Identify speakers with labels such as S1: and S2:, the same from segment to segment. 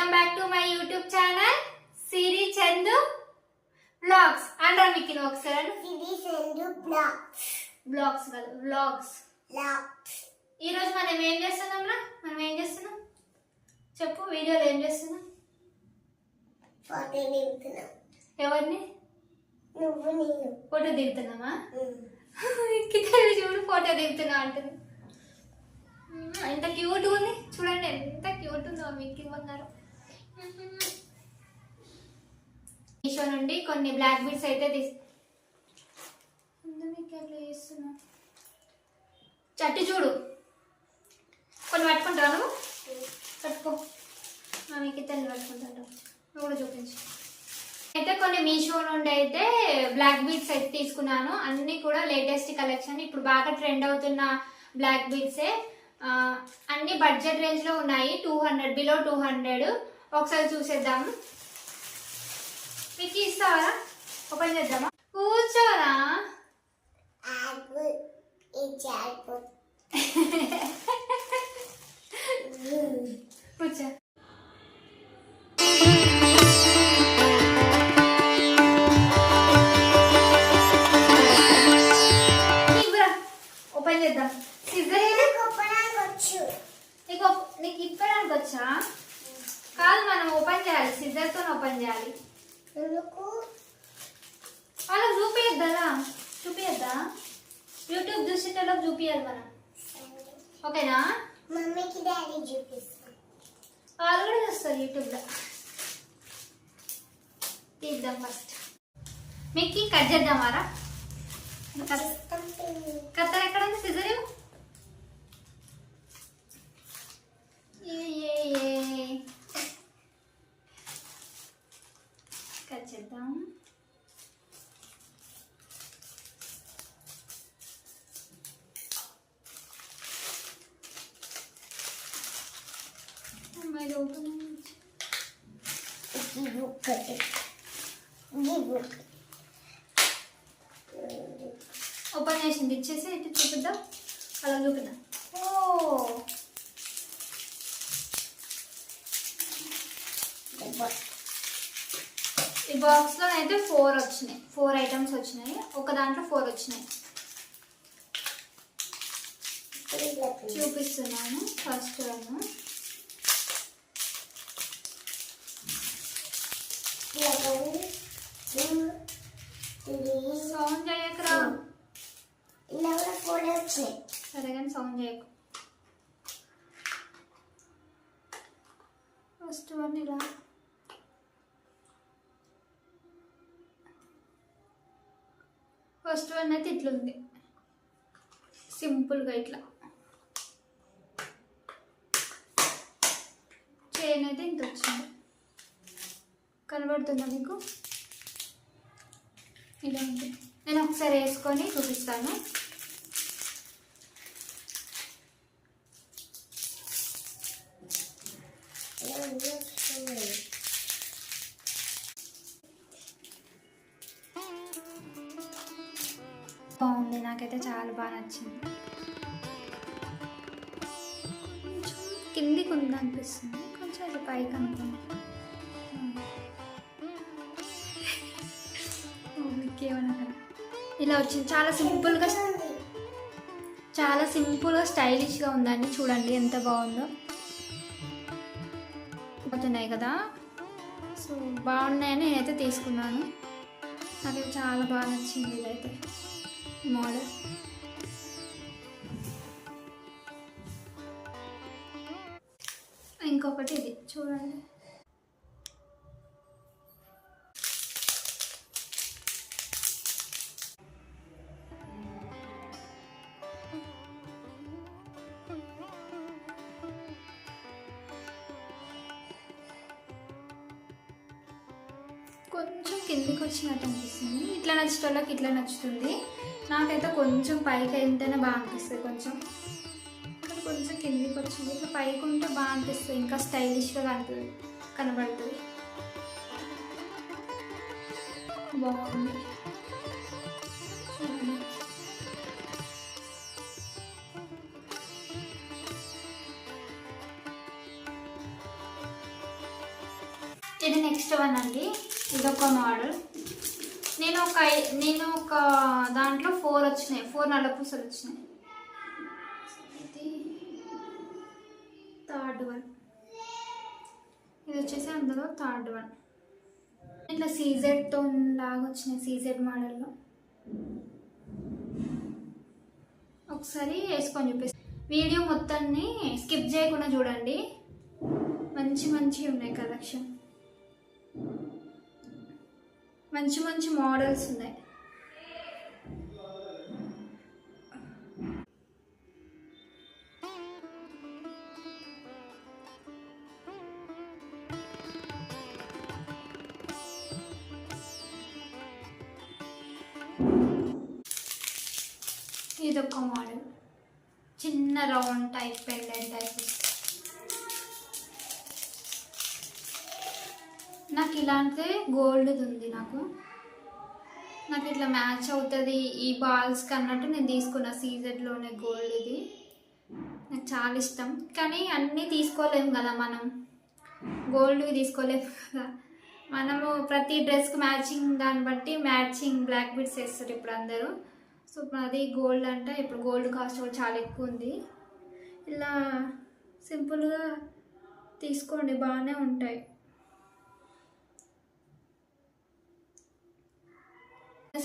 S1: Welcome back to my YouTube channel Siri Chandu blogs అంటారు మీకు ఇది ఒకసారి
S2: ఇది రెండు బ్లాక్స్
S1: బ్లాగ్స్ కాదు బ్లాగ్స్ ఈ రోజు మనం ఏం చేస్తున్నాం రా? మనం ఏం చేస్తున్నాం? చెప్పు వీడియోలో ఏం చేస్తున్నాం?
S2: ఫోటో దిగుతున్నాం.
S1: ఎవరిని?
S2: నువ్వు నేను.
S1: ఫోటో దిగుతున్నామా. కింద చూడు ఫోటో దిగుతున్నా అంటుంది. ఎంత క్యూట్ ఉంది. చూడండి ఎంత క్యూట్ ఉందో మీకు బంగారం. మీషో నుండి కొన్ని బ్లాక్ బీడ్స్ అయితే తీసు చట్టి చూడు. కొన్ని పట్టుకుంటావా నువ్వు? పట్టుకో. మీకు తెల్లి పట్టుకుంటాను. నువ్వు కూడా చూపించు. అయితే కొన్ని మీషో నుండి అయితే బ్లాక్ బీడ్స్ అయితే తీసుకున్నాను. అన్ని కూడా లేటెస్ట్ కలెక్షన్. ఇప్పుడు బాగా ట్రెండ్ అవుతున్న బ్లాక్ బీడ్సే అన్ని బడ్జెట్ రేంజ్లో ఉన్నాయి. Two hundred below two hundred. ఒకసారి చూసేద్దాము. మీకు ఇస్తావా? ఓపెన్ చేద్దామా? కూర్చోరా. కూర్చో. చేయాలి. సిజర్తో ఓపెన్ చేయాలి.
S2: ఎందుకు?
S1: వాళ్ళకి చూపియద్దా? చూపియద్దా? యూట్యూబ్ చూసేటోళ్ళకి చూపియాలి మనం. ఓకేనా?
S2: మమ్మీకి డాడీ చూపిస్తాం
S1: వాళ్ళు కూడా చూస్తారు యూట్యూబ్లో. తీద్దాం ఫస్ట్. మీకు కట్ చేద్దామారా. కత్తెర ఎక్కడ ఉంది సిజర్? కట్ చేద్దాం అమ్మాయి ఓపెన్ అయ్యింది.
S2: ఇది ఒక్కటి ఇది ఒకటి
S1: ఓపెన్ చేసింది ఇచ్చేసి ఇటు చూపిద్దాం అలా చూపిద్దాం ఓ బాక్స్లో బాక్స్లో అయితే ఫోర్ వచ్చినాయి. ఫోర్ ఐటమ్స్ వచ్చినాయి. ఒక దాంట్లో ఫోర్ వచ్చినాయి. చూపిస్తున్నాను. ఫస్ట్ వన్ సౌండ్ చేయకరా
S2: ఇలా కూడా
S1: సరే కానీ సౌండ్ చేయకు. ఫస్ట్ వన్ ఇలా. ఫస్ట్ వన్ అయితే ఇట్లా ఉంది. సింపుల్గా ఇట్లా. చైన్ అయితే ఇంత వచ్చింది. కనబడుతుందా మీకు ఇలా ఉంది. నేను ఒకసారి వేసుకొని చూపిస్తాను.
S2: ఇలా
S1: నాకైతే చాలా బాగా నచ్చింది. కిందికి ఉంది అనిపిస్తుంది కొంచెం అది పైకి అనుకున్నా ఇలా వచ్చింది. చాలా సింపుల్గా చాలా సింపుల్గా స్టైలిష్గా ఉందండి. చూడండి ఎంత బాగుందో. పోతున్నాయి కదా. సో బాగున్నాయని నేనైతే తీసుకున్నాను. నాకు చాలా బాగా నచ్చింది ఇదైతే. మోడల్ ఇంకొకటి ఇది చూడండి. కొంచెం కిందికి వచ్చినట్టు అనిపిస్తుంది. ఇట్లా నచ్చేటోళ్ళకి ఇట్లా నచ్చుతుంది. నాకైతే కొంచెం పైకి అయితేనే బాగా అనిపిస్తుంది. కొంచెం ఇక్కడ కొంచెం కిందికి వచ్చింది. ఇట్లా పైకి ఉంటే బాగా అనిపిస్తుంది. ఇంకా స్టైలిష్గా కనిపి కనబడుతుంది బాగుంది. ఇది నెక్స్ట్ వన్ అండి. ఒక మోడల్ నేను ఒక ఐ- నేను ఒక దాంట్లో ఫోర్ వచ్చినాయి. ఫోర్ నల్ల పూసలు వచ్చినాయి. ఇది థర్డ్ వన్. ఇది వచ్చేసి అందులో థర్డ్ వన్. ఇట్లా సీజెడ్తో లాగా వచ్చినాయి సీజెడ్ మోడల్లో ఒకసారి వేసుకొని చూపిస్తాను వీడియో మొత్తాన్ని స్కిప్ చేయకుండా చూడండి. మంచి మంచి ఉన్నాయి కలెక్షన్. మంచి మంచి మోడల్స్ ఉన్నాయి. ఇదొక మోడల్. చిన్న రౌండ్ టైప్ పెండెంట్ టైప్ నాకు గోల్డ్ది గోల్డ్ ఉంది నాకు. నాకు ఇట్లా మ్యాచ్ అవుతుంది ఈ బాల్స్కి అన్నట్టు నేను తీసుకున్న సీజెడ్లోనే గోల్డ్ ఇది నాకు చాలా ఇష్టం. కానీ అన్నీ తీసుకోలేము కదా మనం. గోల్డ్వి తీసుకోలేము కదా. మనము ప్రతి డ్రెస్కి మ్యాచింగ్ దాన్ని బట్టి మ్యాచింగ్ బ్లాక్ బిట్స్ వేస్తారు ఇప్పుడు అందరూ. సో ఇప్పుడు అది గోల్డ్ అంటే ఇప్పుడు గోల్డ్ కాస్ట్ కూడా చాలా ఎక్కువ ఉంది. ఇలా సింపుల్గా తీసుకోండి బాగానే ఉంటాయి.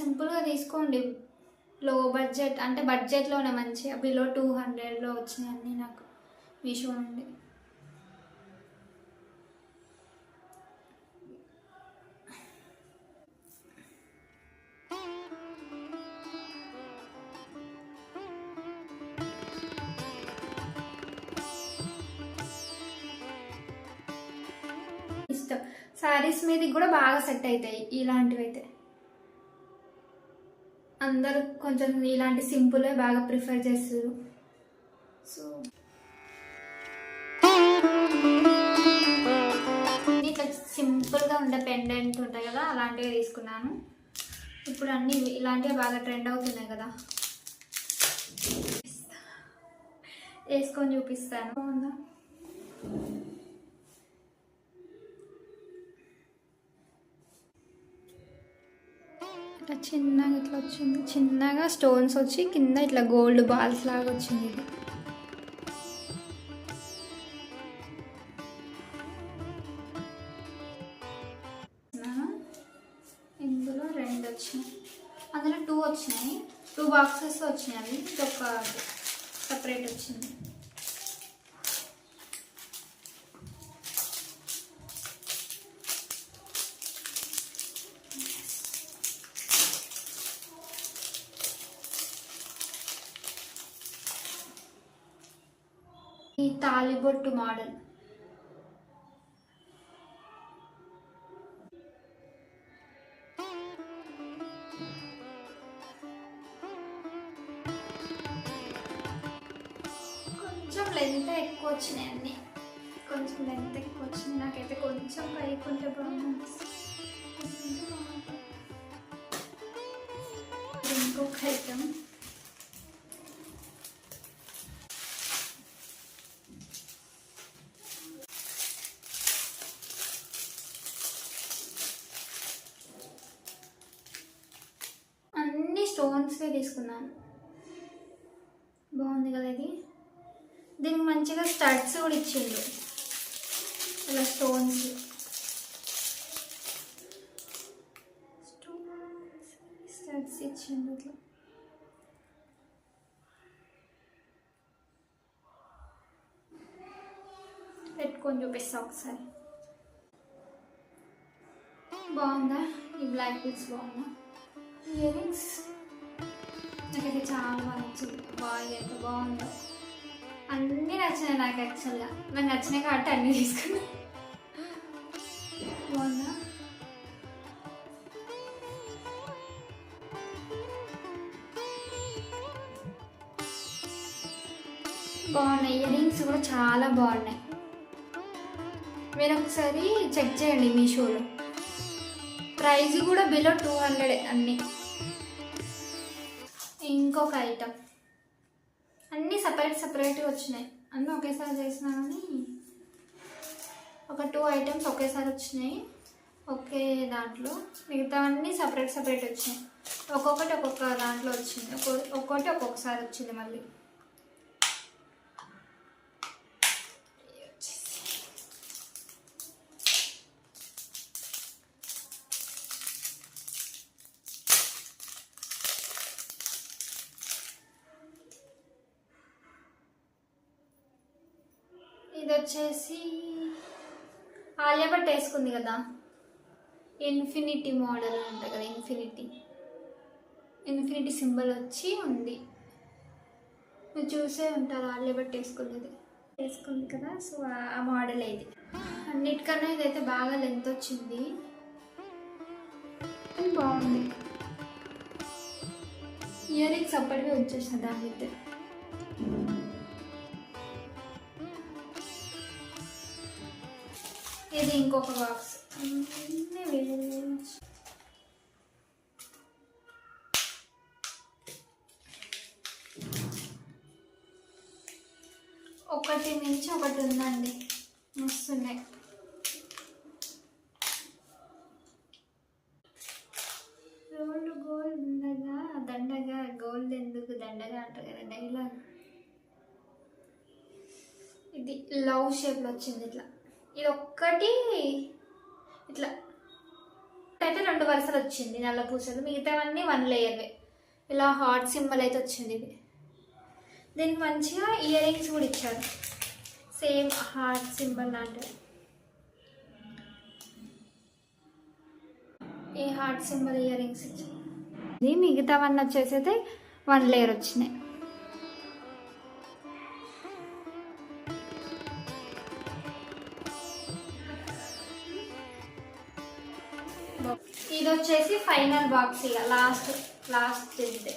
S1: సింపుల్గా తీసుకోండి. లో బడ్జెట్ అంటే బడ్జెట్లోనే మంచిగా బిలో టూ హండ్రెడ్లో వచ్చినాయి అన్నీ నాకు మీషో నుండి. ఇష్టం. శారీస్ మీదకి కూడా బాగా సెట్ అవుతాయి ఇలాంటివి అయితే అందరూ కొంచెం ఇలాంటి సింపుల్ బాగా ప్రిఫర్ చేస్తారు. సో ఇట్లా సింపుల్గా ఉండే పెండెంట్ ఉంటాయి కదా అలాంటివి తీసుకున్నాను. ఇప్పుడు అన్నీ ఇలాంటివి బాగా ట్రెండ్ అవుతున్నాయి కదా. వేసుకొని చూపిస్తాను. చిన్నగా ఇట్లా వచ్చింది. చిన్నగా స్టోన్స్ వచ్చి కింద ఇట్లా గోల్డ్ బాల్స్ లాగా వచ్చింది ఇది. ఇందులో రెండు వచ్చినాయి. అందులో టూ వచ్చినాయి. టూ బాక్సెస్ వచ్చినాయి. అవి ఒక సపరేట్ వచ్చింది. తాలిబొట్టు మోడల్. కొంచెం లెంత్ ఎక్కువ వచ్చినాయి అన్ని. కొంచెం లెంత్ ఎక్కువ వచ్చింది నాకైతే కొంచెం పైకి ఉంటే బాగుంది. ఇంకొక ఐటమ్ అన్ని స్టోన్స్వే తీసుకున్నాను. బాగుంది కదా ఇది? దీనికి మంచిగా స్టడ్స్ కూడా ఇచ్చిండు ఇలా స్టోన్స్ స్టడ్స్ ఇచ్చిండు ఇట్లా. పెట్టుకొని చూపిస్తా ఒకసారి. బాగుందా? ఈ బ్లాక్ బీట్స్ బాగుందా? ఇయర్ రింగ్స్ నాకైతే చాలా బాగా నచ్చింది. బాగా అయితే బాగుంది. అన్నీ నచ్చినాయి నాకు యాక్చువల్గా నాకు నచ్చినాయి కాబట్టి అన్నీ తీసుకున్నా. బాగుందా? బాగున్నాయి. ఇయర్ రింగ్స్ కూడా చాలా బాగున్నాయి. మీరు ఒకసారి చెక్ చేయండి మీషోలో ప్రైస్ కూడా బిలో టూ హండ్రెడ్ అన్నీ. ఇంకొక ఐటమ్ అన్నీ సపరేట్ సపరేట్గా వచ్చినాయి. అన్నీ ఒకేసారి చేసినా కానీ ఒక టూ ఐటమ్స్ ఒకేసారి వచ్చినాయి. ఒకే దాంట్లో మిగతావన్నీ సపరేట్ సపరేట్ వచ్చినాయి. ఒక్కొక్కటి ఒక్కొక్క దాంట్లో వచ్చింది. ఒక్కొక్కటి ఒక్కొక్కసారి వచ్చింది మళ్ళీ. ఇది వచ్చేసి ఆలియా భట్ వేసుకుంది కదా. ఇన్ఫినిటీ మోడల్ ఉంటుంది కదా ఇన్ఫినిటీ. ఇన్ఫినిటీ సింబల్ వచ్చి ఉంది. మీరు చూసే ఉంటారు ఆలియా భట్ వేసుకునేది వేసుకుంది కదా సో ఆ- మోడల్ ఇది. అన్నిటికన్నా ఇదైతే బాగా లెంత్ వచ్చింది. బాగుంది. ఇయర్ రింగ్స్ అప్పటివి వచ్చేసిన దాని ఇది ఇంకొక బాక్స్ ఒకటి మించి ఒకటి ఉందండి. వస్తున్నాయి. రోల్డ్ గోల్డ్ ఉండగా దండగా గోల్డ్ ఎందుకు దండగా అంటారు కదా డైలాగ్. ఇది లవ్ షేప్లో వచ్చింది ఇట్లా. ఇది ఒక్కటి ఇట్లా అయితే రెండు వరుసలు వచ్చింది నల్ల పూసలు. మిగతావన్నీ వన్ లేయర్వే ఇలా హార్ట్ సింబల్ అయితే వచ్చింది ఇది. దీనికి మంచిగా ఇయర్ రింగ్స్ కూడా ఇచ్చారు. సేమ్ హార్ట్ సింబల్ లాంటివి ఈ హార్ట్ సింబల్ ఇయర్ రింగ్స్ ఇచ్చారు మిగతావన్నీ వచ్చేసి అయితే వన్ లేయర్ వచ్చినాయి. బాక్స్ ఇక లాస్ట్ లాస్ట్ ఇదే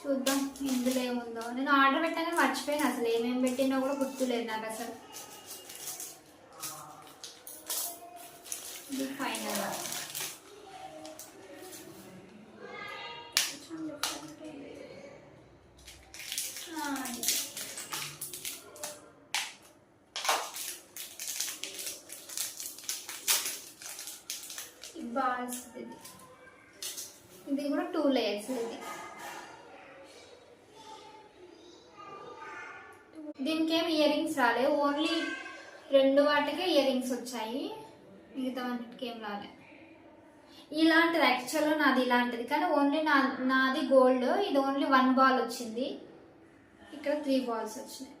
S1: చూద్దాం ఇందులో ఏముందో. నేను ఆర్డర్ పెట్టాను మర్చిపోయాను అసలు. ఏమేమి పెట్టినో కూడా గుర్తులేదు నాకు అసలు. ఇది ఫైనల్ బాల్స్ ఇది. ఇది కూడా టూ లేయర్స్ ఇది దీనికి ఏమి ఇయర్ రింగ్స్ రాలే ఓన్లీ రెండు వాటికే ఇయర్ రింగ్స్ వచ్చాయి. మిగతా వాటికి ఏం రాలే. ఇలాంటిది యాక్చువల్గా నాది ఇలాంటిది కానీ ఓన్లీ నా నాది గోల్డ్ ఇది ఓన్లీ వన్ బాల్ వచ్చింది. ఇక్కడ త్రీ బాల్స్ వచ్చినాయి.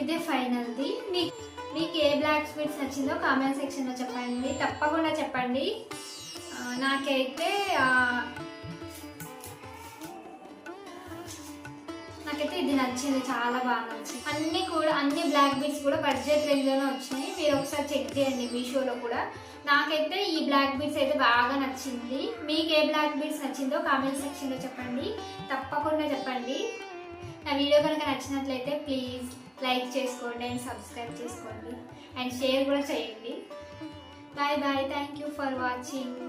S1: ఇదే ఫైనల్ది. మీకు మీకు ఏ బ్లాక్ స్వీట్స్ నచ్చిందో కామెంట్ సెక్షన్లో చెప్పండి. తప్పకుండా చెప్పండి. నాకైతే నాకైతే ఇది నచ్చింది. చాలా బాగా నచ్చింది. అన్ని కూడా అన్ని బ్లాక్ బీట్స్ కూడా బడ్జెట్ రేంజ్లోనే వచ్చినాయి. మీరు ఒకసారి చెక్ చేయండి మీషోలో కూడా. నాకైతే ఈ బ్లాక్ బీట్స్ అయితే బాగా నచ్చింది. మీకు ఏ బ్లాక్ బీట్స్ నచ్చిందో కామెంట్ సెక్షన్లో చెప్పండి. తప్పకుండా చెప్పండి. నా వీడియో కనుక నచ్చినట్లయితే ప్లీజ్ లైక్ చేసుకోండి అండ్ సబ్స్క్రైబ్ చేసుకోండి. అండ్ షేర్ కూడా చేయండి. Bye bye thank you for watching